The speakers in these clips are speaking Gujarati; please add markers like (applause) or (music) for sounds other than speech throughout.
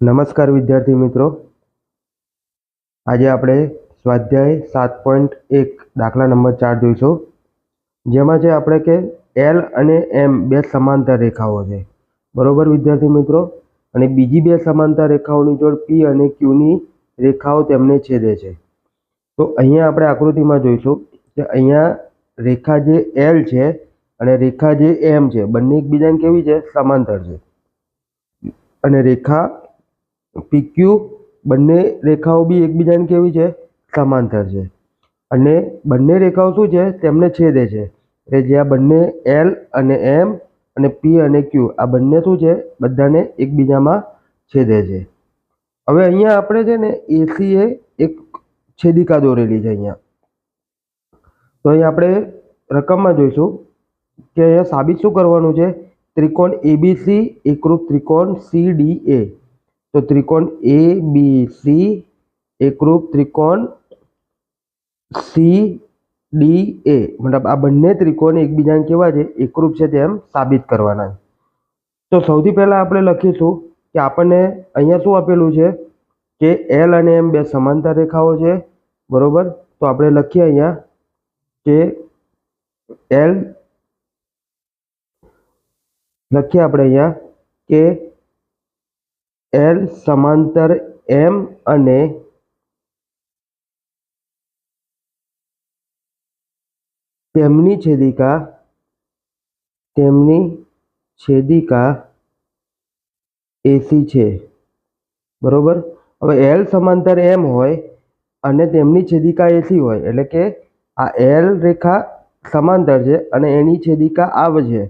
નમસ્કાર વિદ્યાર્થી મિત્રો. આજે આપણે સ્વાધ્યાય સાત પોઈન્ટ એક દાખલા નંબર ચાર જોઈશું. જેમાં છે આપણે કે એલ અને એમ બે સમાંતર રેખાઓ છે. બરોબર વિદ્યાર્થી મિત્રો? અને બીજી બે સમાંતર રેખાઓની જોડ પી અને ક્યુની રેખાઓ તેમને છેદે છે. તો અહીંયા આપણે આકૃતિમાં જોઈશું કે અહીંયા રેખા જે એલ છે અને રેખા જે એમ છે, બંને એકબીજાને કેવી છે? સમાંતર છે. અને રેખા પીક્યુ બંને રેખાઓ બી એકબીજાને કેવી છે? સમાંતર છે. અને બંને રેખાઓ શું છે? તેમને છેદે છે. એટલે જે આ બંને એલ અને એમ અને પી અને ક્યુ આ બંને શું છે? બધાને એકબીજામાં છેદે છે. હવે અહીંયા આપણે છે ને એસી એ એક છેદિકા દોરેલી છે અહીંયા. તો અહીં આપણે રકમમાં જોઈશું કે અહીંયા સાબિત શું કરવાનું છે? ત્રિકોણ એબીસી એકરૂપ ત્રિકોણ સી ડી એ તો ત્રિકોણ એ બી સી એકરૂપ ત્રિકોણ સી ડી એ મતલબ આ બંને ત્રિકોણ એકબીજાને કેવા છે? એકરૂપ છે તેમ સાબિત કરવાના તો સૌથી પહેલાં આપણે લખીશું કે આપણને અહીંયા શું આપેલું છે? કે એલ અને એમ બે સમાંતર રેખાઓ છે. બરોબર? તો આપણે લખીએ અહીંયા કે એલ લખીએ આપણે અહીંયા કે એલ સમાંતર એમ અને તેમની છેદિકા તેમની છેદિકા એસી છે. બરોબર? હવે એલ સમાંતર એમ હોય અને તેમની છેદિકા એસી હોય, એટલે કે આ એલ રેખા સમાંતર છે અને એની છેદિકા આવ છે.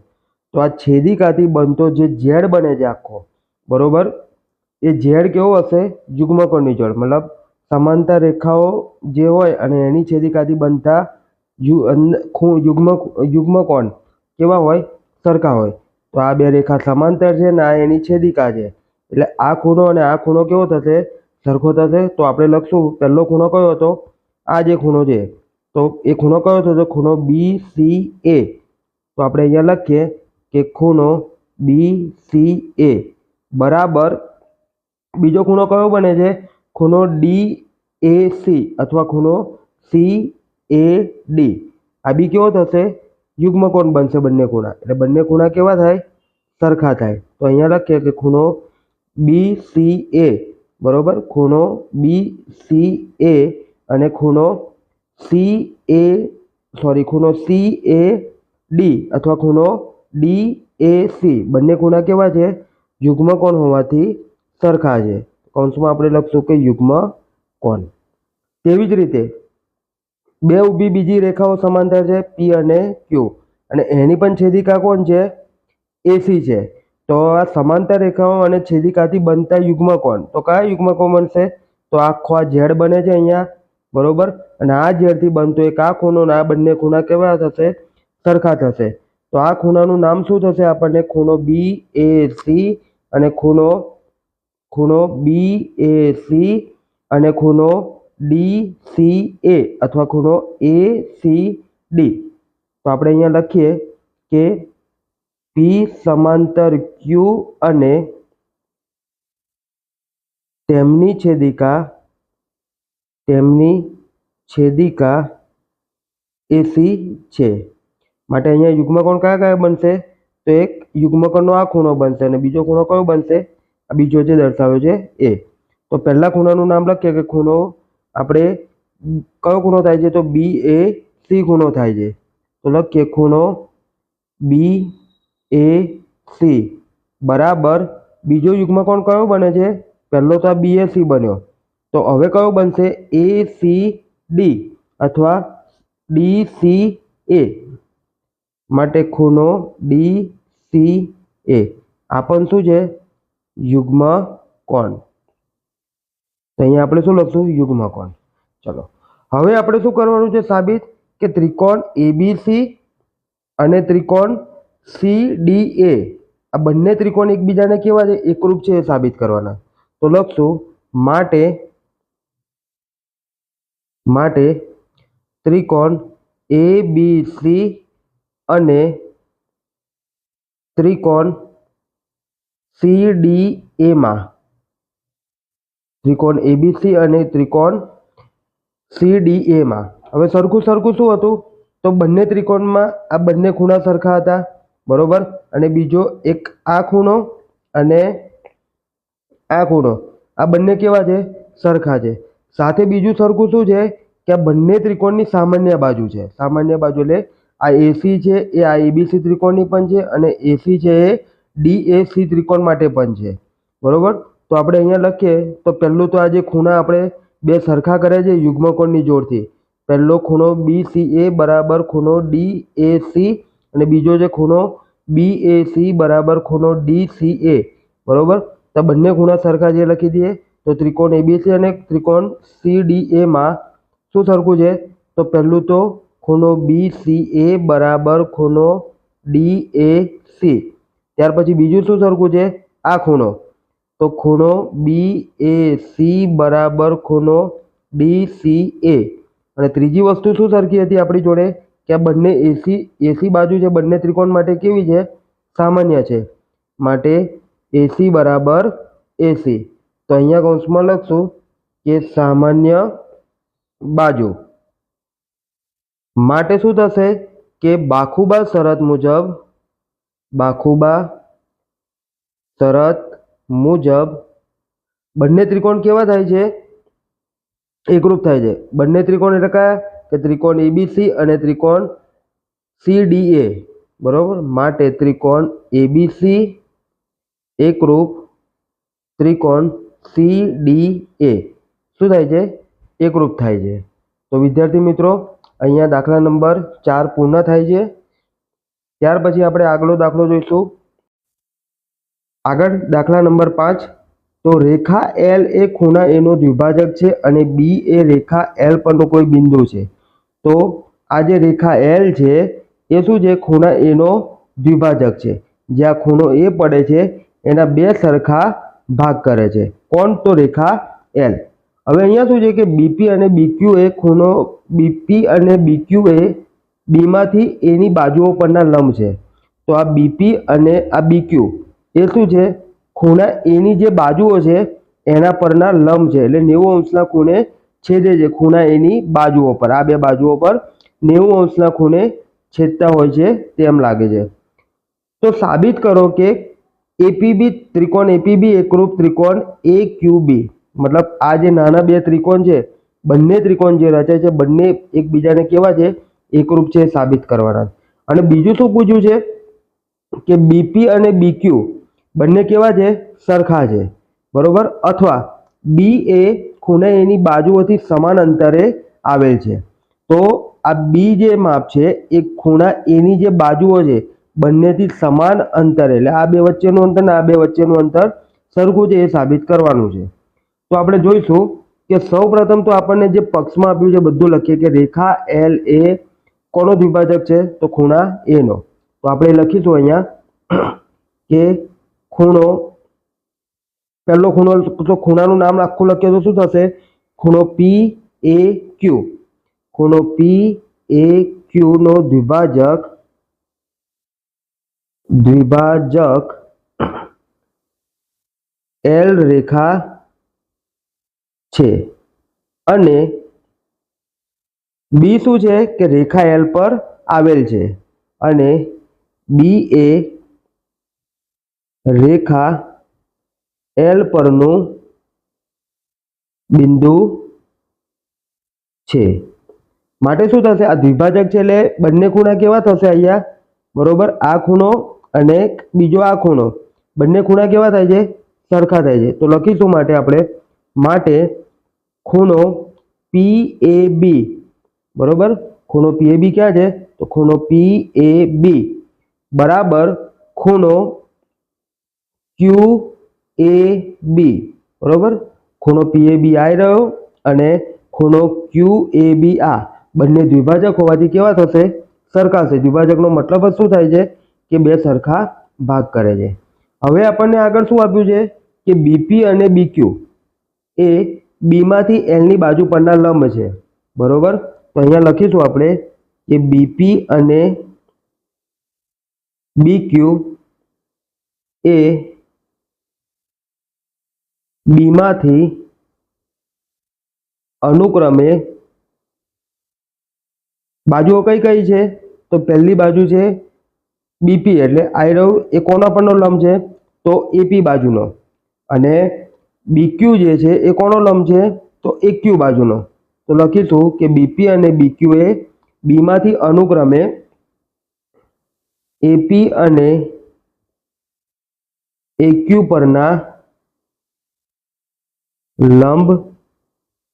તો આ છેદિકાથી બનતો જે ઝેડ બને છે આખો, બરોબર? એ ઝેડ કેવો હશે? યુગ્મકોણની જોડ મતલબ સમાંતર રેખાઓ જે હોય અને એની છેદિકાથી બનતા યુગ્મ, યુગ્મકોણ કેવા હોય? સરખા હોય. તો આ બે રેખા સમાંતર છે ને આ એની છેદિકા છે. એટલે આ ખૂણો અને આ ખૂણો કેવો થશે? સરખો થશે. તો આપણે લખશું પહેલો ખૂણો કયો હતો? આ જે ખૂણો છે. તો એ ખૂણો કયો થતો ખૂણો બી સી એ તો આપણે અહીંયા લખીએ કે ખૂણો બી સી એ બરાબર બીજો ખૂણો કયો બને છે? ખૂણો ડી એ સી અથવા ખૂણો સી એ ડી આ બી કેવો થશે? યુગ્મકોણ બનશે બંને ખૂણા. એટલે બંને ખૂણા કેવા થાય? સરખા થાય. તો અહીંયા લખીએ કે ખૂણો બી સી એ બરાબર? ખૂણો બી સી એ અને ખૂણો સી એ સોરી ખૂણો સી એ ડી અથવા ખૂણો ડી એ સી બંને ખૂણા કેવા છે? યુગ્મકોણ હોવાથી સરખા છે. કૌંસમાં આપણે લખશું કે યુગ્મ કોણ. તેવી જ રીતે બે ઊભી બીજી રેખાઓ સમાંતર છે પી અને ક્યુ અને એની પણ છેદિકા કોણ છે? એસી છે. તો આ સમાંતર રેખાઓ અને છેદિકાથી બનતા યુગ્મકોણ તો કયા યુગ્મકોણ બનશે? તો આખો આ ઝેડ બને છે અહીંયા. બરોબર? અને આ ઝેડથી બનતો એક આ ખૂણો આ બંને ખૂણા કેવા થશે? સરખા થશે. તો આ ખૂણાનું નામ શું થશે આપણને? ખૂણો બી એ સી અને ખૂણો ખૂણો બી એ સી અને ખૂણો ડી સી એ અથવા ખૂણો એ સી ડી તો આપણે અહીંયા લખીએ કે પી સમાંતર ક્યુ અને તેમની છેદિકા તેમની છેદિકા એસી છે. માટે અહીંયા યુગ્મકોણ કયા કયા બનશે? તો એક યુગ્મકોણનો આ ખૂણો બનશે અને બીજો ખૂણો કયો બનશે? બીજો જે દર્શાવ્યો છે એ. તો પહેલા ખૂણાનું નામ લખીએ કે ખૂણો આપણે કયો ખૂણો થાય છે? તો બી એ સી ખૂણો થાય છે. તો લખીએ ખૂણો બી એ સી બરાબર. બીજો યુગમાં કોણ કયો બને છે? પહેલો તો આ બી એ સી બન્યો. તો હવે કયો બનશે? એ સી ડી અથવા ડી સી એ માટે ખૂણો ડી સી એ આ પણ શું છે? યુગ્મ કોણ? તો અહીંયા આપણે શું લખશું? યુગ્મ કોણ? ચલો. હવે આપણે શું કરવાનું છે સાબિત? કે ત્રિકોણ એબીસી અને ત્રિકોણ સી ડી એ આ બંને ત્રિકોણ એકબીજાને કેવા છે? એકરૂપ છે એ સાબિત કરવાના. તો લખશું, માટે માટે ત્રિકોણ એ બી સી અને ત્રિકોણ સી ડી એમાં ત્રિકોણ એબીસી અને ત્રિકોણ સી ડી એમાં હવે સરખું સરખું શું હતું? તો બંને ત્રિકોણમાં આ બંને ખૂણા સરખા હતા, બરોબર? અને બીજો એક આ ખૂણો અને આ ખૂણો. આ બંને કેવા છે? સરખા છે. સાથે બીજું સરખું શું છે? કે આ બંને ત્રિકોણની સામાન્ય બાજુ છે. સામાન્ય બાજુ એટલે આ એસી છે, એ આ એબીસી ત્રિકોણની પણ છે અને એસી છે એ ડીએસી ત્રિકોણ માટે પણ છે. બરાબર? તો આપણે અહીંયા લખીએ, તો પહેલું તો આ જે ખૂણા આપણે બે સરખા કરે છે યુગ્મકોણની જોડથી. પહેલો ખૂણો બી સી એ બરાબર ખૂણો ડી એ સી અને બીજો જે ખૂણો બી એ સી બરાબર ખૂણો ડી સી એ બરાબર? તો બંને ખૂણા સરખા જે લખી દઈએ. તો ત્રિકોણ એબીસી અને ત્રિકોણ સી ડી એમાં શું સરખું છે? તો પહેલું તો ખૂણો બી સી એ બરાબર ખૂણો ડી એ સી ત્યાર પછી બીજું શું સરખું છે? આ ખૂણો. તો ખૂણો બી એ સી બરાબર ખૂણો ડી સી એ અને ત્રીજી વસ્તુ શું સરખી હતી આપણી જોડે? કે આ બંને એસી એસી બાજુ છે, બંને ત્રિકોણ માટે કેવી છે? સામાન્ય છે. માટે એસી બરાબર એસી તો અહીંયા કૌંસમાં લખશું કે સામાન્ય બાજુ. માટે શું થશે? કે બાખુબા શરત મુજબ બાખુબા, શરત, મુજબ બંને ત્રિકોણ કેવા થાય છે? એકરૂપ થાય છે. બંને ત્રિકોણ એટલે કયા? કે ત્રિકોણ એબીસી અને ત્રિકોણ સીડીએ બરોબર? માટે ત્રિકોણ એબીસી એકરૂપ ત્રિકોણ સીડીએ શું થાય છે? એકરૂપ થાય છે. તો વિદ્યાર્થી મિત્રો, અહીંયા દાખલા નંબર ચાર પૂર્ણ થાય છે. ત્યાર પછી આપણે આગલો દાખલો જોઈશું. આગળ દાખલા નંબર પાંચ. તો રેખા એલ એ ખૂણા એનો દ્વિભાજક છે અને બી એ રેખા એલ પરનો કોઈ બિંદુ છે. તો આ જે રેખા એલ છે, એ શું છે? ખૂણા એનો દ્વિભાજક છે. જ્યાં ખૂણો એ પડે છે, એના બે સરખા ભાગ કરે છે. કોણ? તો રેખા એલ હવે અહીંયા શું છે કે બીપી અને બીક્યુ એ ખૂણો બીપી અને બીક્યુ એ બીમાંથી એની બાજુઓ પરના લંબ છે. તો આ બીપી અને આ બીક્યુ એ શું છે? ખૂણા એની જે બાજુઓ છે, એના પરના લંબ છે. એટલે નેવું અંશના ખૂણે છેદે છે ખૂણા એની બાજુઓ પર. આ બે બાજુઓ પર નેવું અંશના ખૂણે છેદતા હોય છે તેમ લાગે છે. તો સાબિત કરો કે એપીબી ત્રિકોણ, એપીબી એકરૂપ ત્રિકોણ એ ક્યુબી. મતલબ આ જે નાના બે ત્રિકોણ છે, બંને ત્રિકોણ જે રચાય છે, બંને એકબીજાને કેવા છે? એકરૂપ છે સાબિત કરવાના અને બીજું શું પૂછ્યું છે કે બીપી અને બીક્યુ બંને કેવા છે? સરખા છે. બરોબર? અથવા બી એ ખૂણે એની બાજુઓથી સમાન અંતરે આવેલ છે. તો આ બી જે માપ છે એ ખૂણા એની જે બાજુઓ છે બંનેથી સમાન અંતરે, એટલે આ બે વચ્ચેનું અંતર ને આ બે વચ્ચેનું અંતર સરખું છે એ સાબિત કરવાનું છે. તો આપણે જોઈશું કે સૌ પ્રથમ તો આપણને જે પક્ષમાં આપ્યું છે બધું લખીએ કે રેખા એલ એ કોનો દ્વિભાજક છે? તો ખૂણા એનો તો આપણે લખીશું અહીંયા (clears throat) કે ખૂણો, પહેલો ખૂણો, તો ખૂણાનું નામ આખું લખીએ તો શું થશે? ખૂણો પી એ ક્યુ ખૂણો પી એ ક્યુ નો દ્વિભાજક દ્વિભાજક એલ રેખા છે. અને બી શું છે? કે રેખા એલ પર આવેલ છે. અને બી એ રેખા એલ પરનું બિંદુ છે. માટે શું થશે? આ દ્વિભાજક છે એટલે બંને ખૂણા કેવા થશે અહીંયા? બરોબર? આ ખૂણો અને બીજો આ ખૂણો. બંને ખૂણા કેવા થાય છે? સરખા થાય છે. તો લખીશું માટે આપણે. માટે ખૂણો પી એ બી બરોબર? ખૂણો પી એ બી ક્યાં છે? તો ખૂણો પી એ બી બરાબર? ખૂણો ક્યુ એ બી બરોબર? ખૂણો પી એ બી આવી રહ્યો અને ખૂણો ક્યુ એ બી આ. બંને દ્વિભાજક હોવાથી કેવા થશે? સરખા છે દ્વિભાજકનો મતલબ જ શું થાય છે? કે બે સરખા ભાગ કરે છે. હવે આપણને આગળ શું આપ્યું છે? કે બીપી અને બીક્યુ એ બીમાંથી એલની બાજુ પરના લંબ છે. બરોબર? તો અહીંયા લખીશું આપણે કે બીપી અને બીક્યુ એ બીમાંથી અનુક્રમે બાજુઓ કઈ કઈ છે? તો પહેલી બાજુ છે બીપી એટલે આયરવ એ કોના પરનો લંબ છે? તો એપી બાજુનો. અને બીક્યુ જે છે, એ કોનો લંબ છે? તો એક્યુ બાજુનો. તો લખીશું કે બીપી અને બીક્યુ એ બીમાંથી અનુક્રમે એપી અને એક્યુ પરના લંબ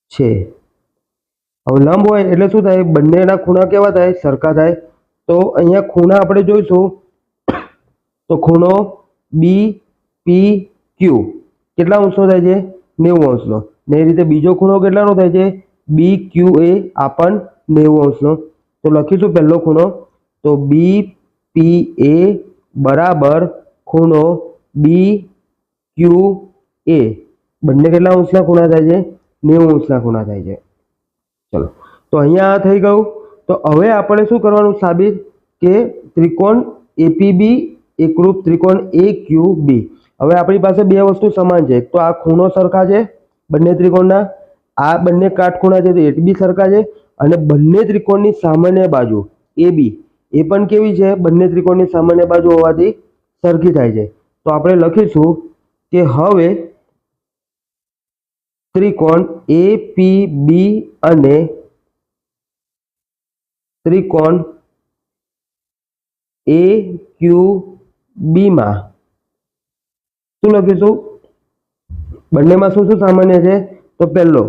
છે. હવે લંબ હોય એટલે શું થાય? બંનેના ખૂણા કેવા થાય? સરખા થાય. તો અહીંયા ખૂણા આપણે જોઈશું. તો ખૂણો બી પી ક્યુ કેટલા અંશનો થાય છે? નેવું અંશનો. ને એ રીતે બીજો ખૂણો કેટલાનો થાય છે? બી ક્યુ એ આ પણ નેવું અંશનો. તો લખીશું પહેલો ખૂણો. તો બી પી એ બરાબર ખૂણો બી ક્યુ એ બંને કેટલા અંશના ખૂણા થાય છે? નેવું અંશના ખૂણા થાય છે. ચલો. તો અહીંયા આ થઈ ગયું. તો હવે આપણે શું કરવાનું સાબિત? કે ત્રિકોણ એપીબી એકરૂપ ત્રિકોણ એ ક્યુ બી હવે આપણી પાસે બે વસ્તુ સમાન છે. તો આ ખૂણો સરખા છે, બંને ત્રિકોણના. આ બંને કાટખૂણા છે, તો એ સરખા છે અને બંને ત્રિકોણની સામાન્ય બાજુ એ બી એ પણ કેવી છે, બંને ત્રિકોણની સામાન્ય બાજુ હોવાથી સરખી થાય છે. તો આપણે લખીશું કે હવે ત્રિકોણ એ પી બી અને ત્રિકોણ એ ક્યુ બીમાં શું લખીશું? બંનેમાં શું શું સામાન્ય છે? તો પહેલો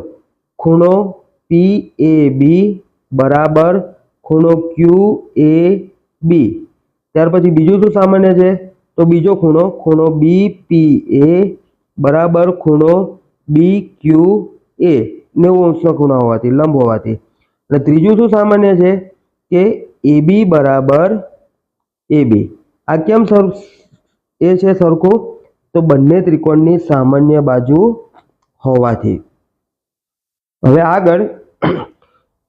ખૂણો પી એ બી બરાબર ખૂણો ક્યુ એ બી ત્યાર પછી બીજું શું સામાન્ય છે? તો બીજો ખૂણો ખૂણો બી પી એ બરાબર ખૂણો બી ક્યુ એ નેવું અંશનો ખૂણો હોવાથી, લંબ હોવાથી. અને ત્રીજું શું સામાન્ય છે? કે એ બી બરાબર એ બી આ કેમ સર, એ છે સરખું? તો બંને ત્રિકોણની સામાન્ય બાજુ હોવાથી. હવે આગળ,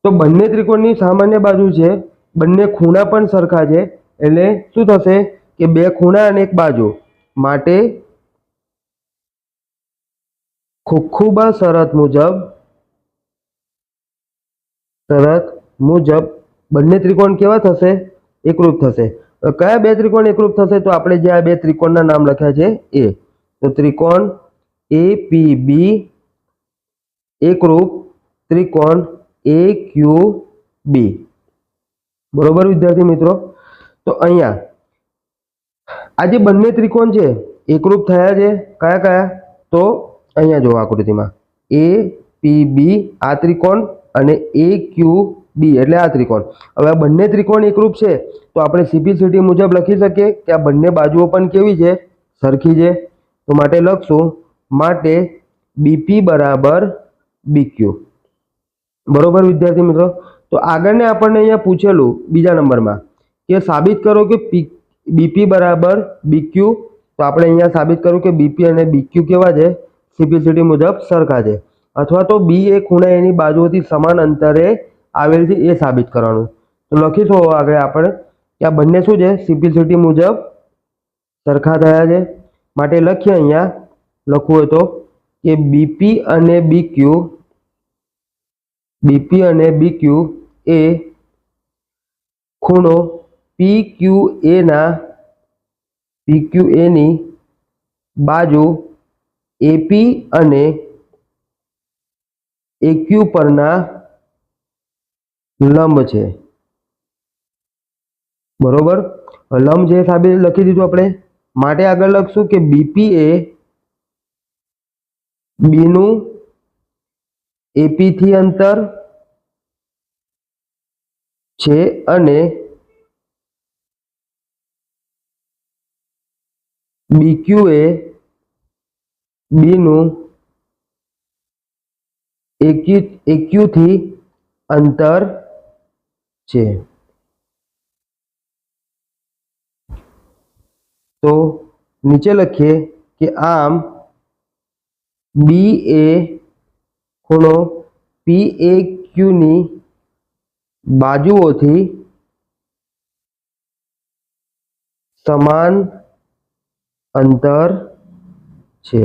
તો બંને ત્રિકોણની સામાન્ય બાજુ છે, બંને ખૂણા પણ સરખા છે, એટલે શું થશે કે બે ખૂણા અને એક બાજુ. માટે ખુખુબા શરત મુજબ શરત મુજબ બંને ત્રિકોણ કેવા થશે? એકરૂપ થશે. કયા બે ત્રિકોણ એકરૂપ થશે? તો આપણે જે આ બે ત્રિકોણના નામ લખ્યા છે, એ. તો ત્રિકોણ એ પી બી એકરૂપ ત્રિકોણ એ ક્યુ બી બરોબર, વિદ્યાર્થી મિત્રો? તો અહીંયા, આ જે બંને ત્રિકોણ છે, એકરૂપ થયા છે. કયા કયા? તો અહીંયા જો આકૃતિમાં. એ પી બી આ ત્રિકોણ અને એ ક્યુ બી એટલે આ ત્રિકોણ. હવે આ બંને ત્રિકોણ એકરૂપ છે, તો આપણે સીપીસીટી મુજબ લખી શકીએ કે આ બંને બાજુઓ પણ કેવી છે? સરખી છે. તો માટે લખશું, માટે બીપી બરાબર બીક્યુ બરોબર વિદ્યાર્થી મિત્રો? તો આગળને આપણને અહીંયા પૂછેલું બીજા નંબરમાં કે સાબિત કરો કે પી, બીપી બરાબર બીક્યુ. તો આપણે અહીંયા સાબિત કર્યું કે બીપી અને બીક્યુ કેવા છે? સીપીસીટી મુજબ સરખા છે. અથવા તો બી એ ખૂણા એની બાજુઓથી સમાન અંતરે આવેલ છે એ સાબિત કરવાનું. તો લખીશું આગળ આપણે કે આ બંને શું છે? સીપીસીટી મુજબ સરખા થયા છે. માટે લખીએ અહીંયા, લખવું હોય તો કે બીપી અને બીક્યુ બીપી અને બીક્યુ એ ખૂણો પી ક્યુ એના પી ક્યુ એની બાજુ એપી અને એક્યુ પરના લંબ છે. બરોબર? લંબ જે સાબિત લખી દીધું આપણે. માટે આગળ લખશું કે બીપી એ બીનું એપી થી અંતર છે અને બીક્યુ એ બીનું એક્યુ એક્યુથી અંતર છે તો નીચે લખીએ કે આમ બી એ ખૂણો પી એ ક્યુની બાજુઓથી સમાન અંતર છે.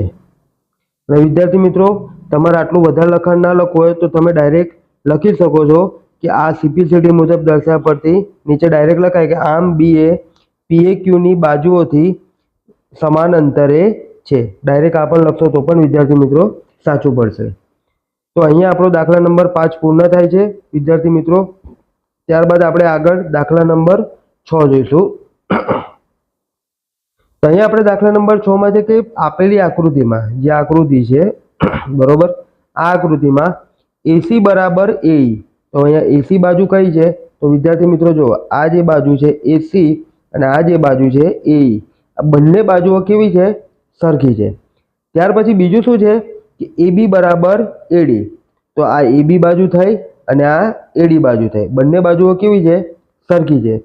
અને વિદ્યાર્થી મિત્રો, તમારે આટલું વધારે લખાણ ના લખવું હોય તો તમે ડાયરેક્ટ લખી શકો છો કે આ સીપીસીડી મુજબ દર્શાવ્યા પરથી નીચે ડાયરેક્ટ લખાય કે આમ બી એ પીએ ક્યુની બાજુઓથી સમાન અંતરે છે. ડાયરેક્ટ આ પણ લખશો તો પણ વિદ્યાર્થી મિત્રો સાચું પડશે. તો અહીંયા આપણો દાખલા નંબર પાંચ પૂર્ણ થાય છે. વિદ્યાર્થી મિત્રો, ત્યારબાદ આપણે આગળ દાખલા નંબર છ જોઈશું. તો અહીંયા આપણે દાખલા નંબર છ માં છે કે આપેલી આકૃતિમાં, જે આકૃતિ છે, બરોબર? આ આકૃતિમાં એસી બરાબર એ. તો અહીંયા એસી બાજુ કઈ છે? તો વિદ્યાર્થી મિત્રો જો આ જે બાજુ છે એસી અને આ જે બાજુ છે એ. બંને બાજુઓ કેવી છે? સરખી છે. ત્યાર પછી બીજું શું છે? કે એબી બરાબર એડી તો આ એબી બાજુ થઈ અને આ એડી બાજુ થઈ. બંને બાજુઓ કેવી છે? સરખી છે.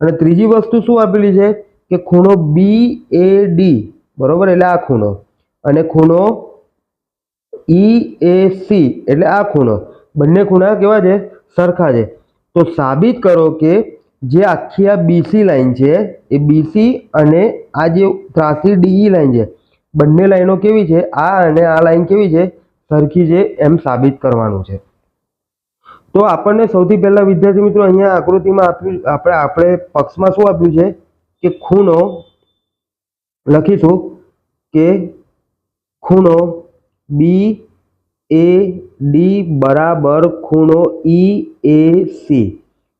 અને ત્રીજી વસ્તુ શું આપેલી છે? કે ખૂણો બી એ ડી બરાબર? એટલે આ ખૂણો. અને ખૂણો ઈ એ સી એટલે આ ખૂણો. બંને ખૂણા કેવા છે? સરખા છે. તો સાબિત કરો કે જે આખી આ બીસી લાઈન છે, એ બીસી અને આ જે ત્રાસી ડીઈ લાઈન છે બંને લાઈનો કેવી છે? આ અને આ લાઈન કેવી છે? સરખી છે એમ સાબિત કરવાનું છે. તો આપણને સૌથી પહેલા વિદ્યાર્થી મિત્રો અહીંયા આકૃતિમાં આપ્યું, આપણે આપણે પક્ષમાં શું આપ્યું છે? કે ખૂણો લખીશું કે ખૂણો બી એ ડી બરાબર ખૂણો ઈ એ સી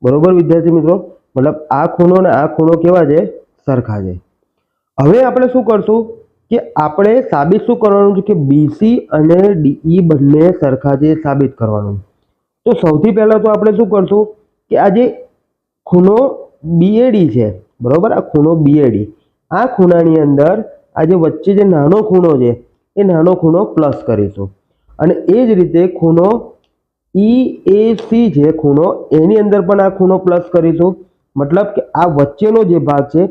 બરોબર વિદ્યાર્થી મિત્રો? મતલબ આ ખૂણો ને આ ખૂણો કેવા છે? સરખા છે. હવે આપણે શું કરશું? કે આપણે સાબિત શું કરવાનું છે કે બીસી અને ડીઈ બંને સરખા છે સાબિત કરવાનું. તો સૌથી પહેલાં તો આપણે શું કરશું કે આ જે ખૂણો બીએડી છે, બરાબર? આ ખૂણો બીએડી આ ખૂણાની અંદર આ જે વચ્ચે જે નાનો ખૂણો છે, એ નાનો ખૂણો પ્લસ કરીશું. અને એ જ રીતે ખૂણો ઈ એ સી છે, ખૂણો, એની અંદર પણ આ ખૂણો પ્લસ કરીશું. મતલબ કે આ વચ્ચેનો જે ભાગ છે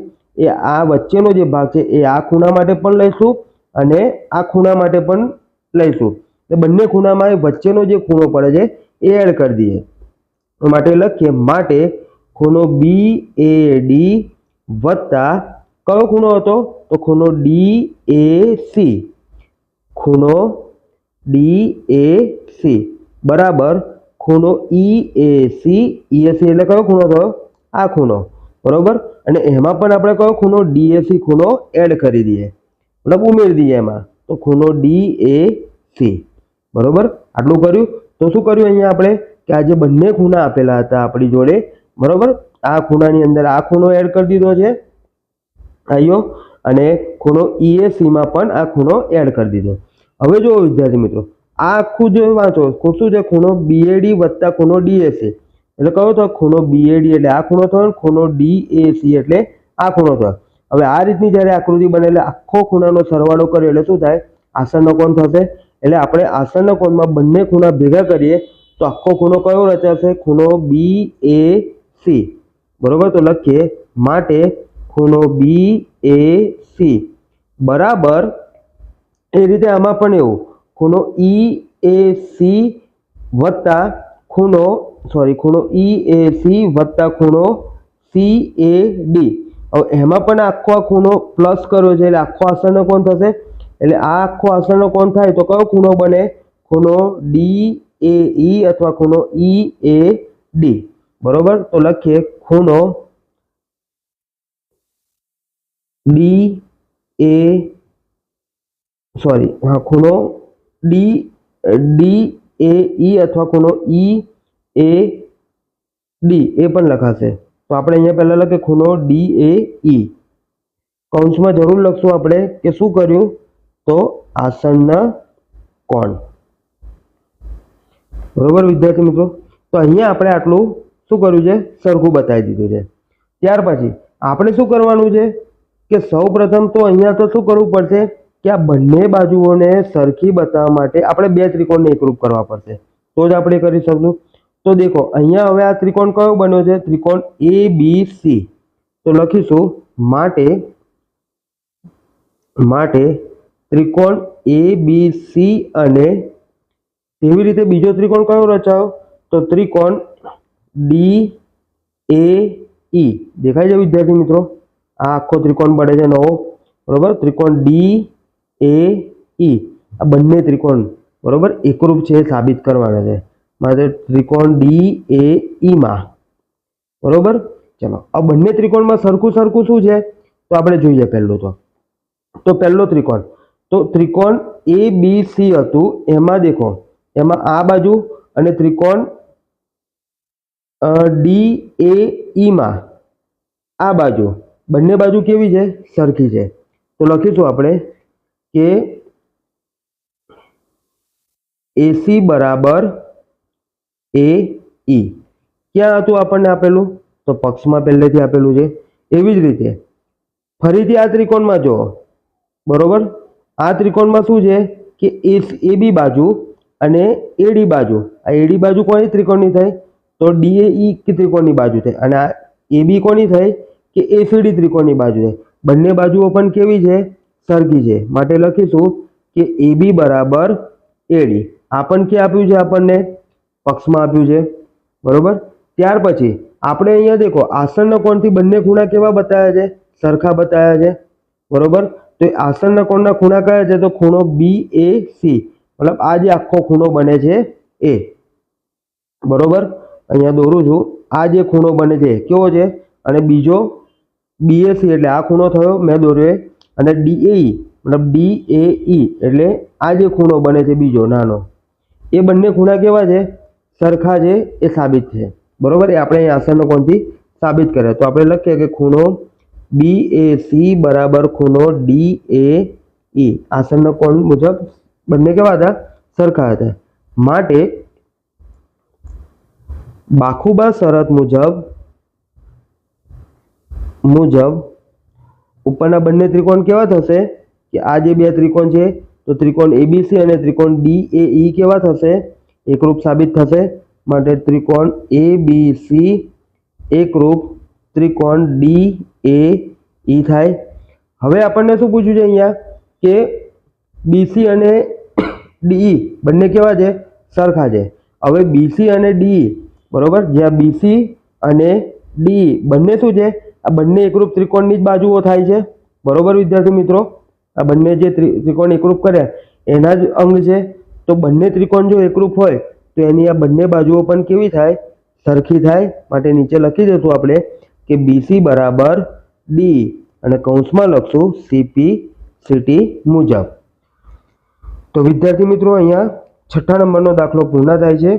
એ આ વચ્ચેનો જે ભાગ છે એ આ ખૂણા માટે પણ લઈશું અને આ ખૂણા માટે પણ લઈશું. એટલે બંને ખૂણામાં વચ્ચેનો જે ખૂણો પડે છે એ એડ કરી દઈએ. માટે લખીએ માટે ખૂણો બી એ ડી વત્તા કયો ખૂણો હતો? તો ખૂણો ડી એ સી ખૂણો ડી એ સી બરાબર. ખૂણો ઈ A C E A C એટલે કયો ખૂણો થયો આ ખૂણો. બરોબર? અને એમાં પણ આપણે કયો ખૂણો ડીએસી ખૂણો એડ કરી દઈએ. મતલબ ઉમેરી દઈએ એમાં. તો ખૂણો ડી એ સી બરાબર? આટલું કર્યું. તો શું કર્યું અહીંયા આપણે? કે આ જે બંને ખૂણા આપેલા હતા આપણી જોડે. બરાબર? આ ખૂણાની અંદર આ ખૂણો એડ કરી દીધો છે. આયો. અને ખૂણો ઈએસીમાં પણ આ ખૂણો એડ કરી દીધો. હવે જુઓ વિદ્યાર્થી મિત્રો, આ આખું જે વાંચો શું છે, ખૂણો બીએડી વત્તા ખૂણો ડીએસી એટલે કયો થયો ખૂણો બીએડી એટલે આ ખૂણો થયો ખૂણો ડીએસી એટલે આ ખૂણો થયો. હવે આ રીતની જ્યારે આકૃતિ બને એટલે આખો ખૂણાનો સરવાળો કર્યો એટલે શું થાય? આસનનો કોણ થશે? એટલે આપણે આસનના કોણમાં બંને ખૂણા ભેગા કરીએ તો આખો ખૂણો કયો રચાશે? ખૂણો બી એ સી બરોબર? તો લખીએ માટે ખૂણો બી એ સી બરાબર? એ રીતે આમાં પણ એવું. ખૂણો ઈ એ સી વત્તા ખૂણો સોરી ખૂણો ઈ એ સી વત્તા ખૂણો સી એ ડી હવે એમાં પણ આખો આ ખૂણો પ્લસ કર્યો છે, એટલે આખો આસનનો કોણ થશે? એટલે આ આખો આસનનો કોણ થાય તો કયો ખૂણો બને? ખૂણો ડી એ ઈ અથવા ખૂણો ઈ એ ડી બરોબર? તો લખીએ ખૂણો ડી એ સોરી હા, ખૂણો ડી ડી એ, ઈ અથવા ખૂણો ઈ, એ, ડી, એ પણ લખાશે. તો આપણે અહીંયા પહેલા લખીએ ખૂણો ડી, એ, ઈ. કૌંસમાં જરૂર લખશું આપણે કે શું કર્યું? તો આસનના કોણ. બરોબર વિદ્યાર્થી મિત્રો? તો અહીંયા આપણે આટલું શું કર્યું છે? સરખું બતાવી દીધું છે. ત્યાર પછી આપણે શું કરવાનું છે? કે સૌ પ્રથમ તો અહીંયા તો શું કરવું પડશે? કે આ બંને બાજુઓને સરખી બતાવવા માટે આપણે બે ત્રિકોણને એકરૂપ કરવા પડશે. તો જ આપણે કરી શકશું. તો દેખો, અહીંયા હવે આ ત્રિકોણ કયો બન્યો છે? ત્રિકોણ એ સી તો લખીશું, માટે માટે ત્રિકોણ એ બી સી અને તેવી રીતે બીજો ત્રિકોણ કયો રચાયો? તો ત્રિકોણ ડી એ ઈ દેખાય છે વિદ્યાર્થી મિત્રો? આ આખો ત્રિકોણ બને છે નવો. બરોબર? ત્રિકોણ ડી એ, ઈ. આ બંને ત્રિકોણ, બરોબર? એકરૂપ છે એ સાબિત કરવાના છે. માટે ત્રિકોણ ડી એ ઈમાં બરાબર? ચલો. આ બંને ત્રિકોણમાં સરખું સરખું શું છે? તો આપણે જોઈએ પહેલું તો. તો પહેલો ત્રિકોણ. તો ત્રિકોણ એ બી સી હતું. એમાં દેખો. એમાં આ બાજુ અને ત્રિકોણ ડી એ ઈમાં આ બાજુ. બંને બાજુ કેવી છે? સરખી છે. તો લખીશું આપણે. કે એસી બરાબર એ ઈ ક્યાં હતું આપણને આપેલું? તો પક્ષમાં પહેલેથી આપેલું છે. એવી જ રીતે, ફરીથી આ ત્રિકોણમાં જુઓ. બરોબર? આ ત્રિકોણમાં શું છે? કે એ બી બાજુ અને એડી બાજુ. આ એડી બાજુ કોની ત્રિકોણની થઈ? તો ડી એ ઈ ત્રિકોણની બાજુ થઈ. અને આ એ બી કોની થઈ? કે એસીડી ત્રિકોણની બાજુ થઈ. બંને બાજુઓ પણ કેવી છે? સરખી છે. માટે લખીશું કે એ બી બરાબર એડી. આ પણ ક્યાં આપ્યું છે આપણને? પક્ષમાં આપ્યું છે. બરોબર? ત્યાર પછી આપણે અહીંયા દેખો, આસનના કોણથી બંને ખૂણા કેવા બતાવ્યા છે? સરખા બતાવ્યા છે. બરોબર? તો એ આસનના કોણના ખૂણા કયા છે? તો ખૂણો બી એ સી મતલબ આ જે આખો ખૂણો બને છે એ. બરોબર? અહીંયા દોરું છું. આ જે ખૂણો બને છે કેવો છે? અને બીજો બીએસી એટલે આ ખૂણો થયો. મેં દોર્યો એ અને ડીએઈ મતલબ ડી એ ઈ એટલે આ જે ખૂણો બને છે બીજો, નાનો, એ બંને ખૂણા કેવા છે? સરખા છે, એ સાબિત છે. બરોબર? એ આપણે અહીં આસનનો કોણથી સાબિત કરે તો આપણે લખીએ કે ખૂણો બી એ સી બરાબર ખૂણો ડી એ ઈ આસનનો કોણ મુજબ બંને કેવા હતા? સરખા હતા. માટે બાખુબા શરત મુજબ મુજબ ઉપરના બંને ત્રિકોણ કેવા થશે? કે આ જે બે ત્રિકોણ છે, તો ત્રિકોણ એબીસી અને ત્રિકોણ ડી એ ઈ કેવા થશે? એકરૂપ સાબિત થશે. માટે ત્રિકોણ એ બી સી એકરૂપ ત્રિકોણ ડી એ ઈ થાય. હવે આપણને શું પૂછ્યું છે અહીંયા? કે બીસી અને ડીઈ બંને કેવા છે? સરખા છે. હવે બીસી અને ડી બરાબર? જ્યાં બીસી અને ડી બંને શું છે? આ બંને એકરૂપ ત્રિકોણની જ બાજુઓ થાય છે. બરોબર, વિદ્યાર્થી મિત્રો? આ બંને જે ત્રિકોણ એકરૂપ કરે, એના જ અંગ છે. તો બંને ત્રિકોણ જો એકરૂપ હોય, તો એની આ બંને બાજુઓ પણ કેવી થાય? સરખી થાય. માટે નીચે લખી દઈશું આપણે કે બીસી બરાબર ડી અને કૌંસમાં લખશું સીપી સીટી મુજબ. તો વિદ્યાર્થી મિત્રો, અહીંયા છઠ્ઠા નંબરનો દાખલો પૂર્ણ થાય છે.